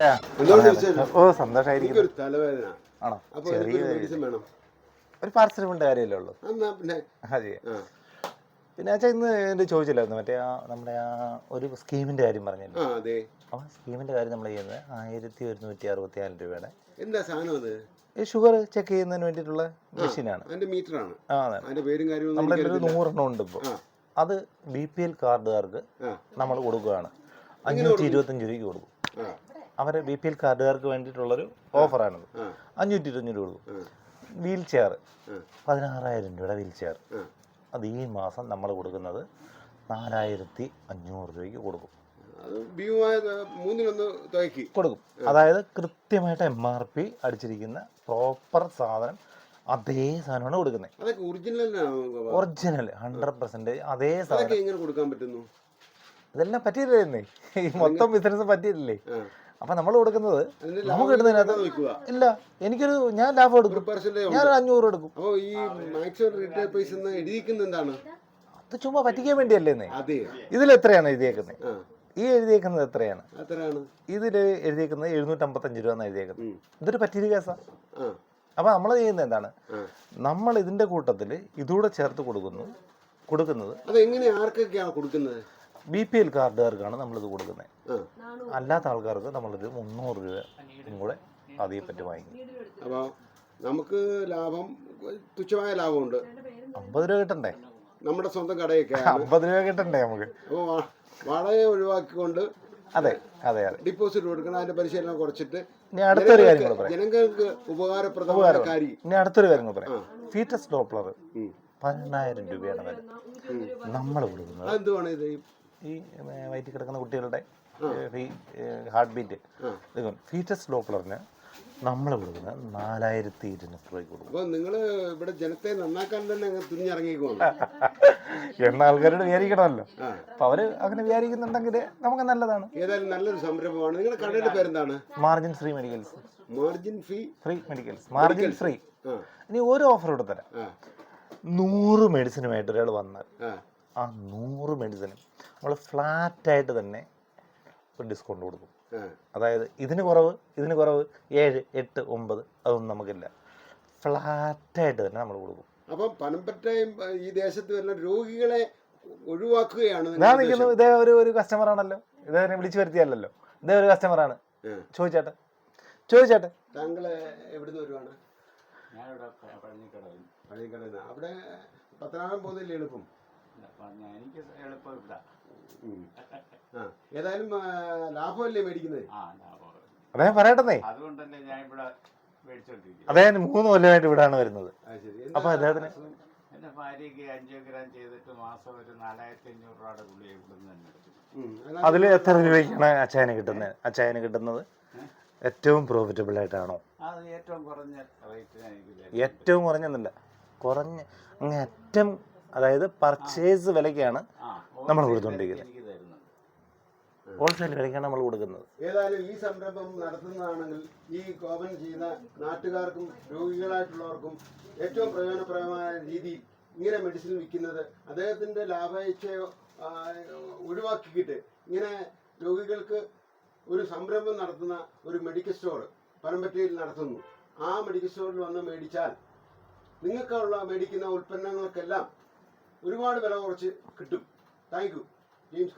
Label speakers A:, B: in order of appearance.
A: ഓ സന്തോഷായിരിക്കും
B: എനിക്കൊരു തലവേദന.
A: ആണോ? ചെറിയ
B: വേണം.
A: ഒരു പാർസൽ കൊണ്ട് കാര്യമല്ലേ ഉള്ളൂ?
B: പിന്നെ
A: അതെ പിന്നെ അച്ഛാ ഇന്ന് എന്റെ ചോദിച്ചില്ലായിരുന്നു മറ്റേ ആ നമ്മുടെ ആ ഒരു സ്കീമിന്റെ കാര്യം പറഞ്ഞല്ലോ?
B: ആ
A: സ്കീമിന്റെ കാര്യം നമ്മൾ ചെയ്യുന്നത് ആയിരത്തി ഒരുന്നൂറ്റി അറുപത്തി നാല് രൂപയുടെ
B: എന്താ സാധനം അത്?
A: ഈ ഷുഗർ ചെക്ക് ചെയ്യുന്നതിന് വേണ്ടിയിട്ടുള്ള മെഷീനാണ്.
B: അതിന്റെ ഒരു.
A: നൂറെണ്ണം ഉണ്ട് ഇപ്പോൾ അത് ബി പി എൽ കാർഡുകാർക്ക് നമ്മൾ കൊടുക്കുകയാണ്. അഞ്ഞൂറ്റി ഇരുപത്തഞ്ച് രൂപയ്ക്ക് കൊടുക്കും.
B: ആ.
A: അവർ ബി പി എൽ കാർഡുകാർക്ക് വേണ്ടിയിട്ടുള്ളൊരു ഓഫറാണിത്. അഞ്ഞൂറ്റി ഇരുപത്തഞ്ച് രൂപ വീൽ ചെയർ പതിനാറായിരം രൂപയുടെ വീൽ ചെയർ അത് ഈ മാസം നമ്മൾ കൊടുക്കുന്നത് നാലായിരത്തി അഞ്ഞൂറ് രൂപയ്ക്ക് കൊടുക്കും. കൊടുക്കും. അതായത് കൃത്യമായിട്ട് എം ആർ പി അടിച്ചിരിക്കുന്ന പ്രോപ്പർ സാധനം അതേ സാധനമാണ് കൊടുക്കുന്നത്.
B: ഒറിജിനൽ
A: ഹൺഡ്രഡ് പെർസെന്റേജ് അതേ സാധനം.
B: കൊടുക്കാൻ പറ്റുന്നു?
A: ഇതെല്ലാം പറ്റിയില്ലേ ഈ മൊത്തം ബിസിനസ് പറ്റിയില്ലേ അപ്പം നമ്മൾ കൊടുക്കുന്നത് നമുക്ക്
B: കിട്ടുന്നതിനകത്ത്
A: ഇല്ല എനിക്കൊരു ഞാൻ ലാഭം എടുക്കും. ഞാൻ അഞ്ഞൂറ് എടുക്കും.
B: ഈ മാക്സിമം റീറ്റെയിൽ പ്രൈസ് എന്ന് എന്താണ്?
A: അത് ചുമ്മാ പറ്റിക്കാൻ വേണ്ടിയല്ലേ
B: അതെ.
A: ഇതിൽ എത്രയാണ് എഴുതിയേക്കുന്നത്? ഈ എഴുതിയേക്കുന്നത് എത്രയാണ്? ഇതിൽ എഴുതിയേക്കുന്നത് എഴുന്നൂറ്റമ്പത്തഞ്ച് രൂപ എന്നാണ് എഴുതിയേക്കുന്നത്. ഇതൊരു പറ്റിയൊരു കേസാണ് അപ്പൊ നമ്മൾ ചെയ്യുന്നത് എന്താണ്? നമ്മൾ ഇതിന്റെ കൂട്ടത്തിൽ ഇതുകൂടെ ചേർത്ത് കൊടുക്കുന്നു കൊടുക്കുന്നത്
B: അതെങ്ങനെ ആർക്കൊക്കെയാണ് കൊടുക്കുന്നത്?
A: ബി പി എൽ കാർഡുകാർക്കാണ് നമ്മളിത് കൊടുക്കുന്നത്. അല്ലാത്ത ആൾക്കാർക്ക് നമ്മളിത് മുന്നൂറ് രൂപ കൂടെ അതേ പറ്റി വാങ്ങിക്കും.
B: അപ്പോൾ നമുക്ക് ലാഭം തുച്ഛമായ ലാഭമുണ്ട്.
A: അമ്പത് രൂപ കിട്ടണ്ടേ?
B: നമ്മുടെ സ്വന്തം കടയൊക്കെ
A: അമ്പത് രൂപ കിട്ടണ്ടേ നമുക്ക്?
B: അപ്പോൾ വാടക ഒഴിവാക്കിക്കൊണ്ട്
A: അതെ അതെ അതെ.
B: ഡിപ്പോസിറ്റ് കൊടുക്കണം അതിന്റെ പരിശീലനം കുറച്ചിട്ട്
A: ഇനി അടുത്തൊരു കാര്യം കൂടെ പറയാം.
B: ജനങ്ങൾക്ക് ഉപകാരപ്രദമായ കാര്യം.
A: ഇനി അടുത്തൊരു കാര്യം പറയാം. ഫീറ്റസ് ഡോപ്ലർ
B: പതിനായിരം
A: പതിനെണ്ണായിരം രൂപയാണ് വില. നമ്മൾ കൊടുക്കുന്നത്
B: എന്തുവാണ് ഇത്?
A: ഈ വയറ്റിൽ കിടക്കുന്ന കുട്ടികളുടെ ഹാർട്ട് ബീറ്റ്
B: ആ.
A: ഫീറ്റസ് ഡോപ്ലറിന് നമ്മൾ കൊടുക്കുന്നത് നാലായിരത്തി ഇരുന്നൂറ് രൂപയ്ക്ക് കൊടുക്കും.
B: അപ്പോൾ നിങ്ങൾ ഇവിടെ ജനത്തെ നന്നാക്കാൻ തന്നെ അങ്ങ്
A: എന്ന ആൾക്കാരോട് വിചാരിക്കണമല്ലോ. അപ്പൊ അവർ അങ്ങനെ വിചാരിക്കുന്നുണ്ടെങ്കിൽ നമുക്ക് നല്ലതാണ്.
B: ഏതായാലും നല്ലൊരു സംരംഭമാണ്. നിങ്ങളുടെ കടയുടെ പേരെന്താണ്?
A: Margin free medicals.
B: Margin fee
A: free medicals. Margin free. ഇനി ഒരു ഓഫർ ഇവിടെ തരാം. നൂറ് മെഡിസിനുമായിട്ട് ഒരാൾ വന്നാൽ
B: ആ
A: നൂറ് മെഡിസിനും നമ്മൾ ഫ്ലാറ്റായിട്ട് തന്നെ ഒരു ഡിസ്കൗണ്ട് കൊടുക്കും. അതായത് ഇതിന് കുറവ് ഇതിന് കുറവ് ഏഴ് എട്ട് ഒമ്പത് അതൊന്നും നമുക്കില്ല. ഫ്ലാറ്റായിട്ട് തന്നെ നമ്മൾ കൊടുക്കും.
B: അപ്പം പനമ്പറ്റയും ഈ ദേശത്ത് വരുന്ന രോഗികളെ ഒഴിവാക്കുകയാണ്
A: ഞാൻ
B: നിൽക്കുന്നത്
A: നിൽക്കുന്നു ഇതേ ഒരു ഒരു കസ്റ്റമർ ആണല്ലോ. ഇതേ വിളിച്ചു വരുത്തിയല്ലോ ഇതേ ഒരു കസ്റ്റമറാണ്
B: ആണ്.
A: ചോദിച്ചാട്ടെ. ചോദിച്ചാട്ടെ.
B: താങ്കൾ എവിടുന്ന് വരുവാണ്? അവിടെ പത്തനാപുരം പോകുന്നില്ല എളുപ്പം.
C: എനിക്ക് എളുപ്പം ഇവിടെ.
B: ആ ഏതായാലും ആ, ലാഭമല്ലേ മേടിക്കുന്നത്?
C: ആ ലാഭം
A: അദ്ദേഹം പറയട്ടെ
C: അതുകൊണ്ടല്ലേ ഞാൻ ഇവിടെ മേടിച്ചോണ്ടിരിക്കുന്നത്
A: അദ്ദേഹം മൂന്ന് കൊല്ലമായിട്ട് ഇവിടാണ് വരുന്നത്.
B: ആ ശരി.
A: അപ്പൊ
B: എന്താ
A: അദ്ദേഹത്തിന്
B: അസുഖം?
C: എന്റെ ഭാര്യയ്ക്ക് അഞ്ചോഗ്രാം ചെയ്തിട്ട് മാസം ഒരു നാലായിരത്തി അഞ്ഞൂറ് രൂപയുടെ ഗുളിക ഇവിടുന്ന് തന്നെ എടുക്കും
B: ഉം. അതാണ്
A: അതിൽ എത്ര രൂപയ്ക്കാണ് അച്ചായന് കിട്ടുന്നത്? അച്ചായന് കിട്ടുന്നത് ഏറ്റവും പ്രോഫിറ്റബിൾ ആയിട്ടാണോ?
C: അത് ഏറ്റവും കുറഞ്ഞ റേറ്റിന് എനിക്ക്
A: ഏറ്റവും കുറഞ്ഞെന്നല്ല കുറഞ്ഞ അങ്ങ് ഏറ്റവും അതായത് പർച്ചേസ് വിലയ്ക്കാണ് നമ്മൾ കൊടുത്തുകൊണ്ടിരിക്കുന്നത്. ഹോൾസെയിൽ വിലയ്ക്കാണ് നമ്മൾ കൊടുക്കുന്നത്.
B: ഏതായാലും ഈ സംരംഭം നടത്തുന്നതാണെങ്കിൽ ഈ കോപൻ ചെയ്യുന്ന നാട്ടുകാർക്കും രോഗികളായിട്ടുള്ളവർക്കും ഏറ്റവും പ്രയോജനപ്രദമായ രീതിയിൽ ഇങ്ങനെ മെഡിസിൻ വിൽക്കുന്നത് അദ്ദേഹത്തിന്റെ ലാഭേച്ഛയോ ഒഴിവാക്കിയിട്ട് ഇങ്ങനെ രോഗികൾക്ക് ഒരു സംരംഭം നടത്തുന്ന ഒരു മെഡിക്കൽ സ്റ്റോർ പനമ്പറ്റയിൽ നടത്തുന്നു. ആ മെഡിക്കൽ സ്റ്റോറിൽ വന്ന് മേടിച്ചാൽ നിങ്ങൾക്കുള്ള മേടിക്കുന്ന ഉൽപ്പന്നങ്ങൾക്കെല്ലാം ഒരുപാട് വില കുറച്ച് കിട്ടും. Thank you James